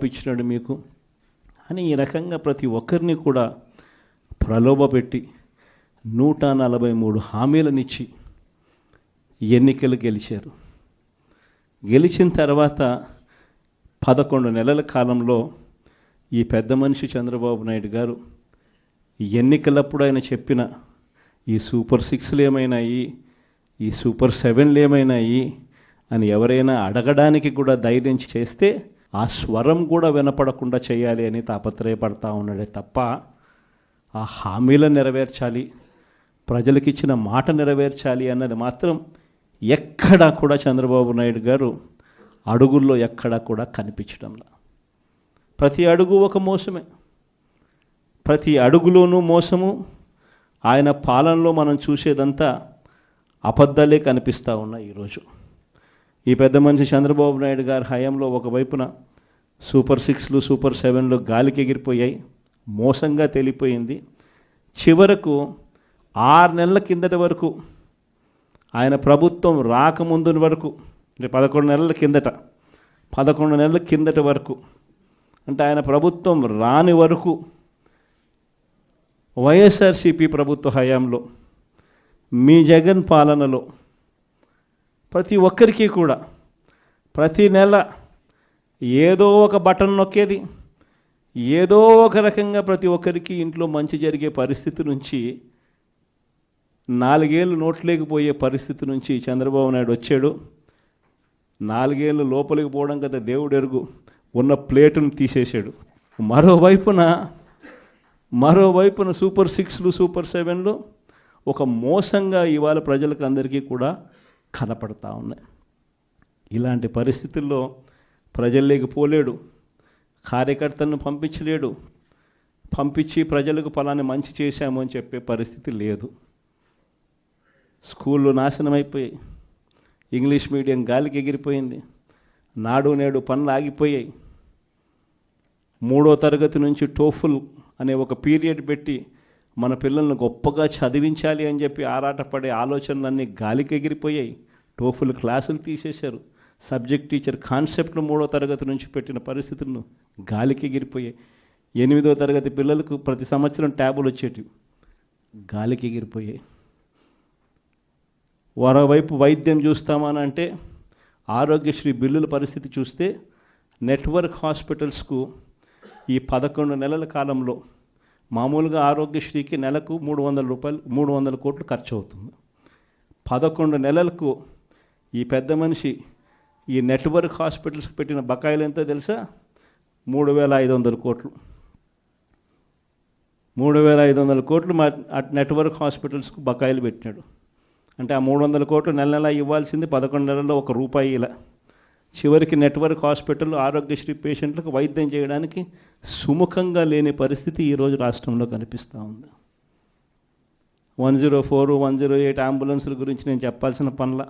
పంపించినాడు మీకు? అని ఈ రకంగా ప్రతి ఒక్కరిని కూడా ప్రలోభపెట్టి నూట నలభై మూడు హామీలనిచ్చి ఎన్నికలు గెలిచారు. గెలిచిన తర్వాత పదకొండు నెలల కాలంలో ఈ పెద్ద మనిషి చంద్రబాబు నాయుడు గారు ఎన్నికలప్పుడు ఆయన చెప్పిన ఈ సూపర్ సిక్స్లు ఏమైనాయి ఈ సూపర్ సెవెన్లు ఏమైనాయి అని ఎవరైనా అడగడానికి కూడా ధైర్యం చేస్తే ఆ స్వరం కూడా వినపడకుండా చేయాలి అని తాపత్రయపడతా ఉన్నాడే తప్ప ఆ హామీలను నెరవేర్చాలి ప్రజలకు ఇచ్చిన మాట నెరవేర్చాలి అన్నది మాత్రం ఎక్కడా కూడా చంద్రబాబు నాయుడు గారు అడుగుల్లో ఎక్కడా కూడా కనిపించడంలా ప్రతి అడుగు ఒక మోసమే. ప్రతి అడుగులోనూ మోసము. ఆయన పాలనలో మనం చూసేదంతా అబద్ధాలే కనిపిస్తూ ఉన్నాయి ఈరోజు. ఈ పెద్ద మనిషి చంద్రబాబు నాయుడు గారి హయాంలో ఒకవైపున సూపర్ సిక్స్లు సూపర్ సెవెన్లు గాలికి ఎగిరిపోయాయి మోసంగా తేలిపోయింది. చివరకు ఆరు నెలల కిందటి వరకు ఆయన ప్రభుత్వం రాకముందు వరకు అంటే పదకొండు నెలల కిందట పదకొండు నెలల కిందట వరకు అంటే ఆయన ప్రభుత్వం రాని వరకు వైఎస్ఆర్సీపీ ప్రభుత్వ హయాంలో మీ జగన్ పాలనలో ప్రతి ఒక్కరికి కూడా ప్రతి నెల ఏదో ఒక బటన్ నొక్కేది ఏదో ఒక రకంగా ప్రతి ఒక్కరికి ఇంట్లో మంచి జరిగే పరిస్థితి నుంచి నాలుగేళ్ళు నోట్లేకపోయే పరిస్థితి నుంచి చంద్రబాబు నాయుడు వచ్చాడు. నాలుగేళ్ళు లోపలికి పోవడం కదా దేవుడు ఎరుగు. ఉన్న ప్లేటును తీసేశాడు. మరోవైపున మరోవైపున సూపర్ సిక్స్లు సూపర్ సెవెన్లు ఒక మోసంగా ఇవాళ ప్రజలకు అందరికీ కూడా కనపడతా ఉన్నాయి. ఇలాంటి పరిస్థితుల్లో ప్రజల్లోకి పోలేడు. కార్యకర్తలను పంపించలేడు. పంపించి ప్రజలకు ఫలాన్ని మంచి చేశాము అని చెప్పే పరిస్థితి లేదు. స్కూళ్ళు నాశనం అయిపోయాయి. ఇంగ్లీష్ మీడియం గాలికి ఎగిరిపోయింది. నాడు నేడు పనులు ఆగిపోయాయి. మూడో తరగతి నుంచి టోఫుల్ అనే ఒక పీరియడ్ పెట్టి మన పిల్లల్ని గొప్పగా చదివించాలి అని చెప్పి ఆరాటపడే ఆలోచనలన్నీ గాలికి ఎగిరిపోయాయి. టోఫుల్ క్లాసులు తీసేశారు. సబ్జెక్ట్ టీచర్ కాన్సెప్ట్ను మూడో తరగతి నుంచి పెట్టిన పరిస్థితులను గాలికి ఎగిరిపోయాయి. ఎనిమిదో తరగతి పిల్లలకు ప్రతి సంవత్సరం ట్యాబులు వచ్చేటివి. గాలికి ఎగిరిపోయాయి. మరోవైపు వైద్యం చూస్తామని అంటే ఆరోగ్యశ్రీ బిల్లుల పరిస్థితి చూస్తే నెట్వర్క్ హాస్పిటల్స్కు ఈ పదకొండు నెలల కాలంలో మామూలుగా ఆరోగ్యశ్రీకి నెలకు మూడు వందల రూపాయలు మూడు వందల కోట్లు ఖర్చు అవుతుంది పదకొండు నెలలకు ఈ పెద్ద మనిషి ఈ నెట్వర్క్ హాస్పిటల్స్కి పెట్టిన బకాయిలు ఎంతో తెలుసా? మూడు వేల ఐదు వందల కోట్లు. మూడు వేల ఐదు వందల కోట్లు మా నెట్వర్క్ హాస్పిటల్స్కు బకాయిలు పెట్టినాడు. అంటే ఆ మూడు వందల కోట్లు నెల నెల ఇవ్వాల్సింది పదకొండు నెలల్లో ఒక రూపాయి ఇలా. చివరికి నెట్వర్క్ హాస్పిటల్ ఆరోగ్యశ్రీ పేషెంట్లకు వైద్యం చేయడానికి సుముఖంగా లేని పరిస్థితి ఈరోజు రాష్ట్రంలో కనిపిస్తూ ఉంది. One zero four one zero eight అంబులెన్స్ల గురించి నేను చెప్పాల్సిన పనుల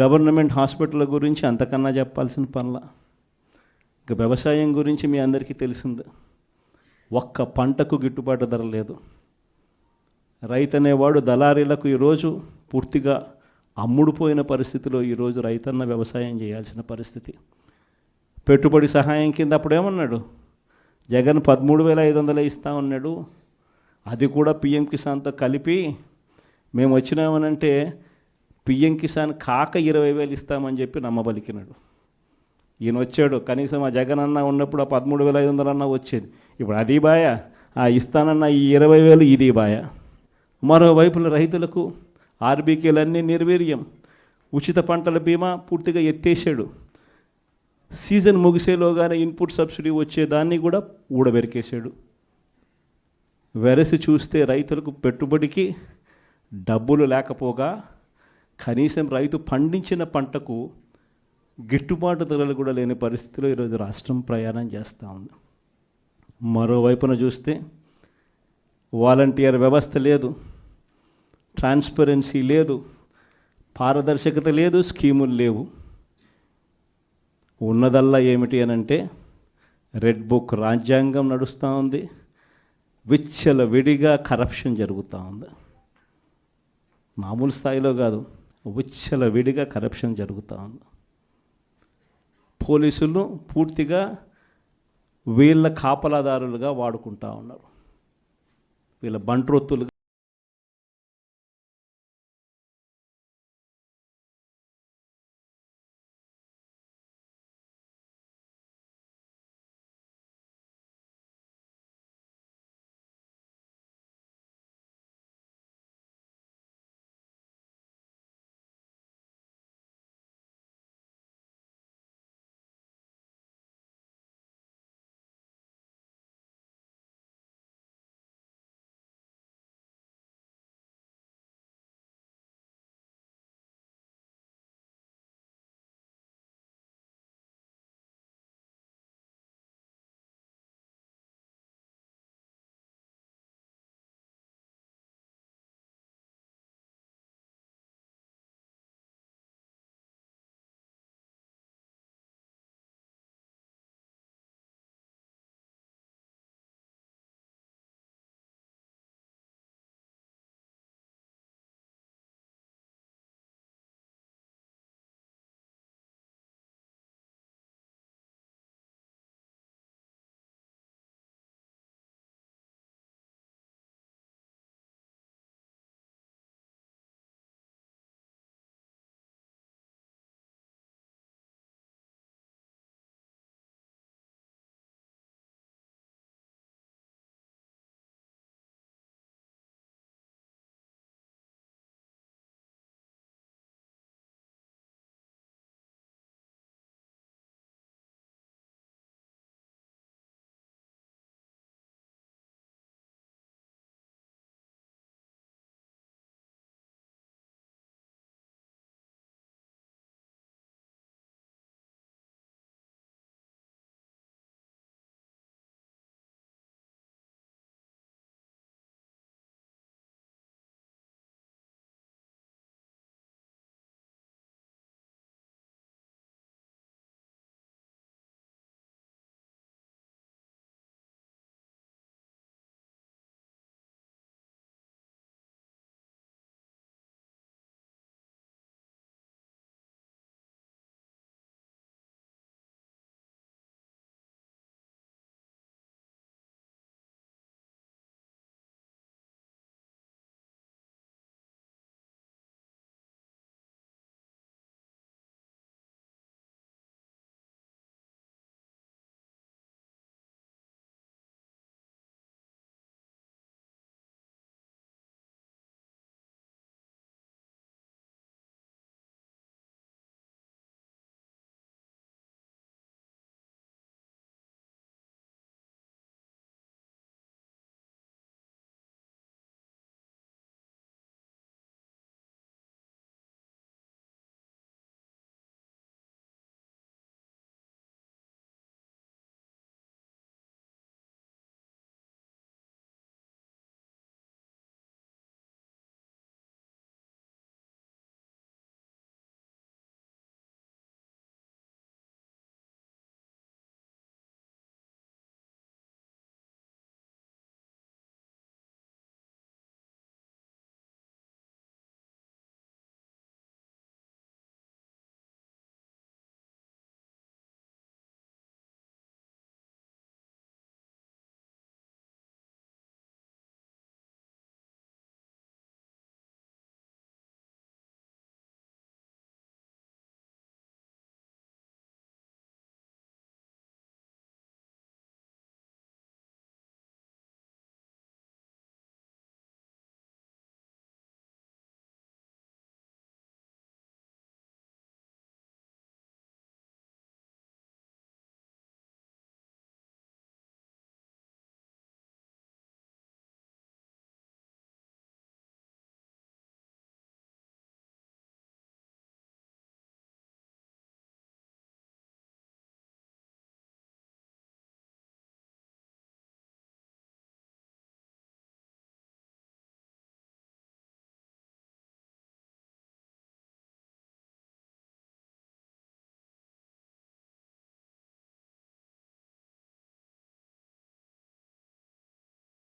గవర్నమెంట్ హాస్పిటల్ గురించి అంతకన్నా చెప్పాల్సిన పనుల ఇక వ్యవసాయం గురించి మీ అందరికీ తెలిసిందే. ఒక్క పంటకు గిట్టుబాటు ధర లేదు. రైతు అనేవాడు దళారీలకు ఈరోజు పూర్తిగా అమ్ముడుపోయిన పరిస్థితిలో ఈరోజు రైతన్న వ్యవసాయం చేయాల్సిన పరిస్థితి. పెట్టుబడి సహాయం కింద అప్పుడేమన్నాడు? జగన్ పదమూడు వేల ఐదు వందలు ఇస్తా ఉన్నాడు. అది కూడా పిఎం కిసాన్తో కలిపి మేము వచ్చినామనంటే పిఎం కిసాన్ కాక ఇరవై వేలు ఇస్తామని చెప్పి నమ్మబలికినాడు. ఈయన వచ్చాడు. కనీసం ఆ జగన్ అన్న ఉన్నప్పుడు ఆ పదమూడు వేల ఐదు వందలు అన్న వచ్చేది. ఇప్పుడు అది బాయ? ఆ ఇస్తానన్న ఈ ఇరవై వేలు ఇది బాయ? మరోవైపున రైతులకు ఆర్బీకేలన్నీ నిర్వీర్యం. ఉచిత పంటల బీమా పూర్తిగా ఎత్తేసాడు సీజన్ ముగిసేలోగానే ఇన్పుట్ సబ్సిడీ వచ్చేదాన్ని కూడా ఊడబెరికేశాడు. వెరసి చూస్తే రైతులకు పెట్టుబడికి డబ్బులు లేకపోగా కనీసం రైతు పండించిన పంటకు గిట్టుబాటు ధరలు కూడా లేని పరిస్థితిలో ఈరోజు రాష్ట్రం ప్రయాణం చేస్తూ ఉంది. మరోవైపున చూస్తే వాలంటీర్ వ్యవస్థ లేదు. ట్రాన్స్పరెన్సీ లేదు పారదర్శకత లేదు స్కీములు లేవు. ఉన్నదల్లా ఏమిటి అని అంటే రెడ్ బుక్ రాజ్యాంగం నడుస్తూ ఉంది విచ్చల విడిగా కరప్షన్ జరుగుతూ ఉంది. మామూలు స్థాయిలో కాదు విచ్చల విడిగా కరప్షన్ జరుగుతూ ఉంది. పోలీసులు పూర్తిగా వీళ్ళ కాపలాదారులుగా వాడుకుంటా ఉన్నారు. వీళ్ళ బంట్రొత్తులుగా